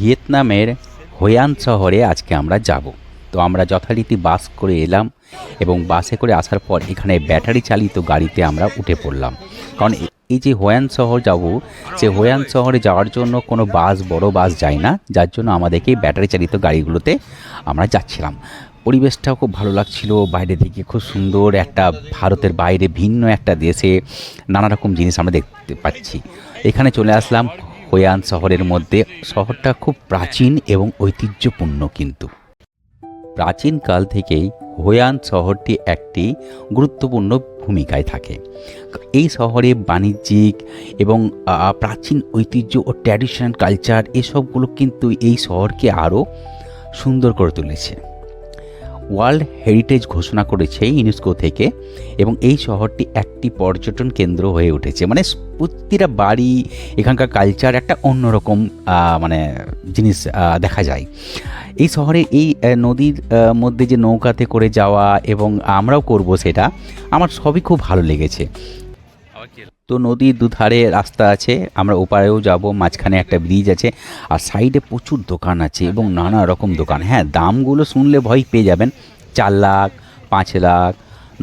ভিয়েতনামের হোয়ান শহরে আজকে আমরা যাব। তো আমরা যথারীতি বাস করে এলাম এবং বাসে করে আসার পর এখানে ব্যাটারি চালিত গাড়িতে আমরা উঠে পড়লাম। কারণ এই যে হোয়ান শহর যাব, সে হোয়ান শহরে যাওয়ার জন্য কোনো বাস, বড় বাস যায় না। যার জন্য আমাদেরকে ব্যাটারি চালিত গাড়িগুলোতে আমরা যাচ্ছিলাম। পরিবেশটাও খুব ভালো লাগছিল, বাইরে থেকে খুব সুন্দর একটা ভারতের বাইরে ভিন্ন একটা দেশে নানা রকম জিনিস আমরা দেখতে পাচ্ছি। এখানে চলে আসলাম হোয়ান শহরের মধ্যে শহরটা খুব প্রাচীন এবং ঐতিহ্যপূর্ণ কিন্তু। প্রাচীনকাল থেকেই হোয়ান শহরটি একটি গুরুত্বপূর্ণ ভূমিকায় থাকে। এই শহরে বাণিজ্যিক এবং প্রাচীন ঐতিহ্য ও ট্র্যাডিশনাল কালচার এসবগুলো কিন্তু এই শহরকে আরও সুন্দর করে তুলেছে। ওয়ার্ল্ড হেরিটেজ ঘোষণা করেছে ইউনেস্কো থেকে এবং এই শহরটি একটি পর্যটন কেন্দ্র হয়ে উঠেছে। মানে প্রতিটা বাড়ি, এখানকার কালচার একটা অন্যরকম মানে জিনিস দেখা যায়। এই শহরে এই নদীর মধ্যে যে নৌকাতে করে যাওয়া এবং আমরাও করব সেটা, আমার সবই খুব ভালো লেগেছে। তো নদীর দুধারে রাস্তা আছে, আমরা ওপারেও যাব, মাঝখানে একটা ব্রিজ আছে, আর সাইডে প্রচুর দোকান আছে এবং নানা রকম দোকান। হ্যাঁ দামগুলো শুনলে ভয় পেয়ে যাবেন। চার লাখ, পাঁচ লাখ,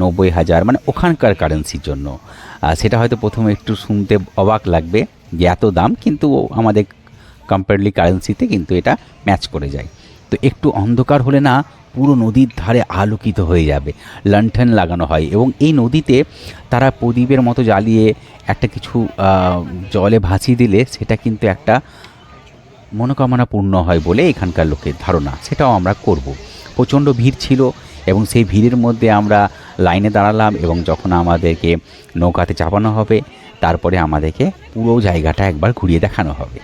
নব্বই হাজার মানে ওখানকার কারেন্সির জন্য। সেটা হয়তো প্রথমে একটু শুনতে অবাক লাগবে যে এত দাম, কিন্তু আমাদের কম্পারেটলি কারেন্সিতে কিন্তু এটা ম্যাচ করে যায়। তো একটু অন্ধকার হলে না পুরো নদীর ধারে আলোকিত হয়ে যাবে লণ্ঠন লাগানো হয় এবং এই নদীতে তারা প্রদীপের মতো জ্বালিয়ে একটা কিছু জলে ভাসিয়ে দিলে সেটা কিন্তু একটা মনোকামনা পূর্ণ হয় বলে এখানকার লোকের ধারণা, সেটাও আমরা করব। প্রচণ্ড ভিড় ছিল এবং সেই ভিড়ের মধ্যে আমরা লাইনে দাঁড়ালাম এবং যখন আমাদেরকে নৌকাতে চাপানো হবে, তারপরে আমাদেরকে পুরো জায়গাটা একবার ঘুরিয়ে দেখানো হবে।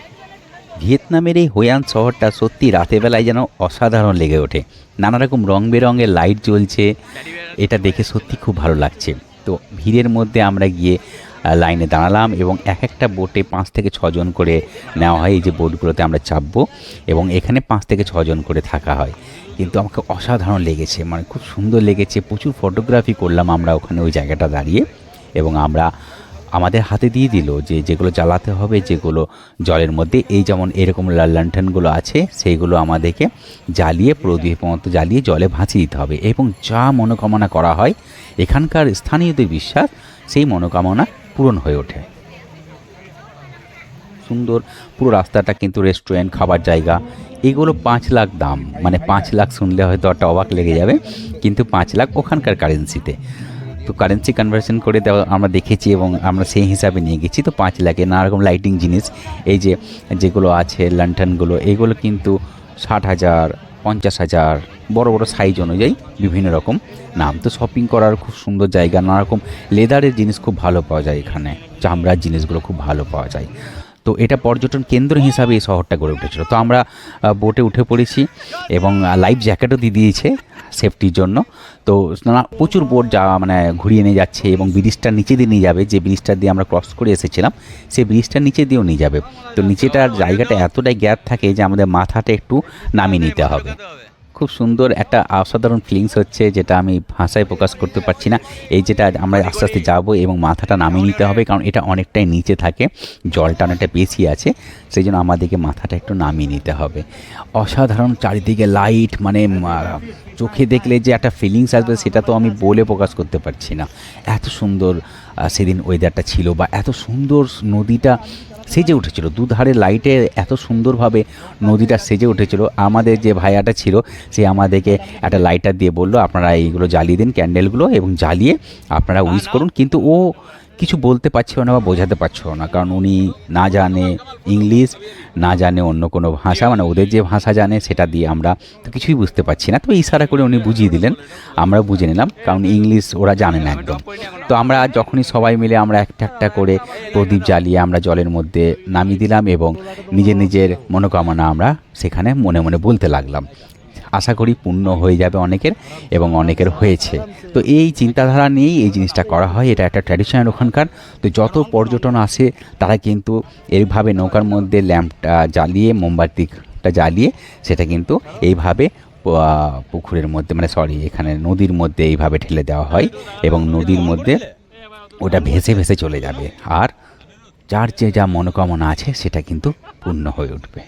ভিয়েতনামের এই হোয়ান শহরটা সত্যি রাতের বেলায় যেন অসাধারণ লেগে ওঠে। নানা রকম রং বেরঙের লাইট জ্বলছে, এটা দেখে সত্যি খুব ভালো লাগছে। তো ভিড়ের মধ্যে আমরা গিয়ে লাইনে দাঁড়ালাম এবং এক একটা বোটে পাঁচ থেকে ছজন করে নেওয়া হয়। এই যে বোটগুলোতে আমরা চাপবো এবং এখানে পাঁচ থেকে ছজন করে থাকা হয়। কিন্তু আমাকে অসাধারণ লেগেছে মানে খুব সুন্দর লেগেছে। প্রচুর ফটোগ্রাফি করলাম আমরা ওখানে ওই জায়গাটা দাঁড়িয়ে এবং আমরা আমাদের হাতে দিয়ে দিল যে যেগুলো জ্বালাতে হবে, যেগুলো জলের মধ্যে, এই যেমন এরকম লাল লণ্ঠনগুলো আছে, সেইগুলো আমাদেরকে জ্বালিয়ে, প্রদীপ মতো জ্বালিয়ে জলে ভাসিয়ে দিতে হবে। এবং যা মনোকামনা করা হয়, এখানকার স্থানীয়দের বিশ্বাস, সেই মনোকামনা পূরণ হয়ে ওঠে। সুন্দর পুরো রাস্তাটা কিন্তু রেস্টুরেন্ট খাবার জায়গা, এগুলো পাঁচ লাখ দাম। মানে পাঁচ লাখ শুনলে হয়তো একটা অবাক লেগে যাবে, কিন্তু পাঁচ লাখ ওখানকার কারেন্সিতে তো কারেন্সি কনভার্সন করে দেওয়া আমরা দেখেছি এবং আমরা সেই হিসাবে নিয়ে গেছি। তো পাঁচ লাখে নানা রকম লাইটিং জিনিস, এই যে, যেগুলো আছে লণ্ঠনগুলো এগুলো কিন্তু ষাট হাজার, পঞ্চাশ হাজার, বড় বড় সাইজ অনুযায়ী বিভিন্ন রকম নাম। তো শপিং করার খুব সুন্দর জায়গা, নানা রকম লেদারের জিনিস খুব ভালো পাওয়া যায় এখানে। চামড়ার জিনিসগুলো খুব ভালো পাওয়া যায়। তো এটা পর্যটন কেন্দ্র হিসাবে এই শহরটা গড়ে উঠেছিল। তো আমরা বোটে উঠে পড়েছি এবং লাইফ জ্যাকেটও দিয়ে দিয়েছে সেফটির জন্য। তো নানা প্রচুর বোট যা মানে ঘুরিয়ে নিয়ে যাচ্ছে এবং ব্রিজটার নিচে দিয়ে নিয়ে যাবে। যে ব্রিজটা দিয়ে আমরা ক্রস করে এসেছিলাম সেই ব্রিজটার নিচে দিয়েও নিয়ে যাবে। তো নিচেটার জায়গাটা এতটাই গ্যাপ থাকে যে আমাদের মাথাটা একটু নামিয়ে নিতে হবে। খুব সুন্দর একটা অসাধারণ ফিলিংস হচ্ছে, যেটা আমি ভাষায় প্রকাশ করতে পারছি না। এই যেটা আমরা আস্তে আস্তে যাব এবং মাথাটা নামিয়ে নিতে হবে, কারণ এটা অনেকটাই নিচে থাকে, জলটা অনেকটা বেশি আছে, সেই জন্য আমাদেরকে মাথাটা একটু নামিয়ে নিতে হবে। অসাধারণ চারিদিকে লাইট মানে চোখে দেখলে যে একটা ফিলিংস আসবে, সেটা তো আমি বলে প্রকাশ করতে পারছি না। এত সুন্দর সেদিন ওয়েদারটা ছিল বা এত সুন্দর নদীটা সেজে উঠেছিল। দুধারে লাইটে এত সুন্দরভাবে নদীটা সেজে উঠেছিল। আমাদের যে ভাইয়াটা ছিল সে আমাদেরকে একটা লাইটার দিয়ে বলল আপনারা এইগুলো জ্বালিয়ে দিন ক্যান্ডেলগুলো এবং জ্বালিয়ে আপনারা উইশ করুন। কিন্তু ও কিছু বলতে পারছিল না বা বোঝাতে পারছিল না। কারণ উনি না জানে ইংলিশ না জানে অন্য কোনো ভাষা মানে ওদের যে ভাষা জানে সেটা দিয়ে আমরা তো কিছুই বুঝতে পারছি না। তো ইশারা করে উনি বুঝিয়ে দিলেন, আমরা বুঝে নিলাম, কারণ ইংলিশ ওরা জানে না একদম। তো আমরা যখনই সবাই মিলে আমরা একটা একটা করে প্রদীপ জ্বালিয়ে আমরা জলের মধ্যে নামিয়ে দিলাম এবং নিজের নিজের মনোকামনা আমরা সেখানে মনে মনে বলতে লাগলাম। আশা করি পূর্ণ হয়ে যাবে অনেকের এবং অনেকের হয়েছে। তো এই চিন্তাধারা নিয়েই এই জিনিসটা করা হয়। এটা একটা ট্র্যাডিশনাল ওখানকার। তো যত পর্যটন আসে, তারা কিন্তু এইভাবে নৌকার মধ্যে ল্যাম্পটা জ্বালিয়ে, মোমবাতিটা জ্বালিয়ে, সেটা কিন্তু এইভাবে পুকুরের মধ্যে মানে সরি এখানে নদীর মধ্যে এইভাবে ঠেলে দেওয়া হয় এবং নদীর মধ্যে ওটা ভেসে ভেসে চলে যাবে। আর যার যে যা মনোকামনা আছে, সেটা কিন্তু পূর্ণ হয়ে উঠবে।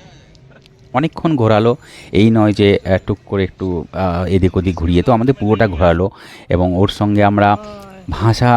অনেকক্ষণ ঘোরালো। এই নয় যে টুক করে একটু এদিক ওদিক ঘুরিয়ে তো আমাদের পুরোটা ঘোরালো এবং ওর সঙ্গে আমরা ভাষা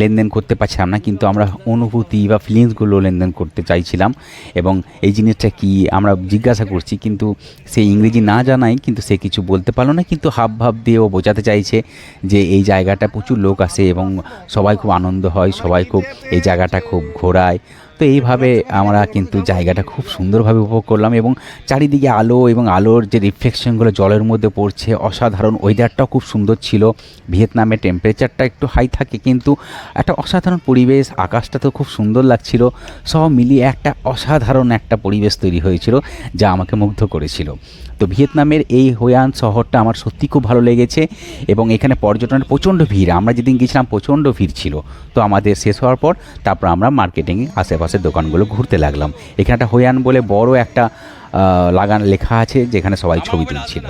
লেনদেন করতে পারছিলাম না কিন্তু আমরা অনুভূতি বা ফিলিংসগুলো লেনদেন করতে চাইছিলাম এবং এই জিনিসটা কি আমরা জিজ্ঞাসা করছি কিন্তু সে ইংরেজি না জানাই কিন্তু সে কিছু বলতে পারল না কিন্তু হাব ভাব দিয়ে ও বোঝাতে চাইছে যে এই জায়গাটা প্রচুর লোক আসে এবং সবাই খুব আনন্দ হয় সবাই খুব এই জায়গাটা খুব ঘোরায়। তো এইভাবে আমরা কিন্তু জায়গাটা খুব সুন্দরভাবে উপভোগ করলাম এবং চারিদিকে আলো এবং আলোর যে রিফ্লেকশনগুলো জলের মধ্যে পড়ছে, অসাধারণ ওয়েদারটাও খুব সুন্দর ছিল। ভিয়েতনামে টেম্পারেচারটা একটু হাই থাকে কিন্তু একটা অসাধারণ পরিবেশ, আকাশটা তো খুব সুন্দর লাগছিল। সব মিলিয়ে একটা অসাধারণ একটা পরিবেশ তৈরি হয়েছিল যা আমাকে মুগ্ধ করেছিল। তো ভিয়েতনামের এই হোয়ান শহরটা আমার সত্যি খুব ভালো লেগেছে এবং এখানে পর্যটনের প্রচণ্ড ভিড়। আমরা যেদিন গেছিলাম প্রচণ্ড ভিড় ছিল। তো আমাদের শেষ হওয়ার পর তারপর আমরা মার্কেটিং আশেপাশের দোকানগুলো ঘুরতে লাগলাম। এখানে একটা হোয়ান বলে বড় একটা লাগান লেখা আছে যেখানে সবাই ছবি তুলছিল।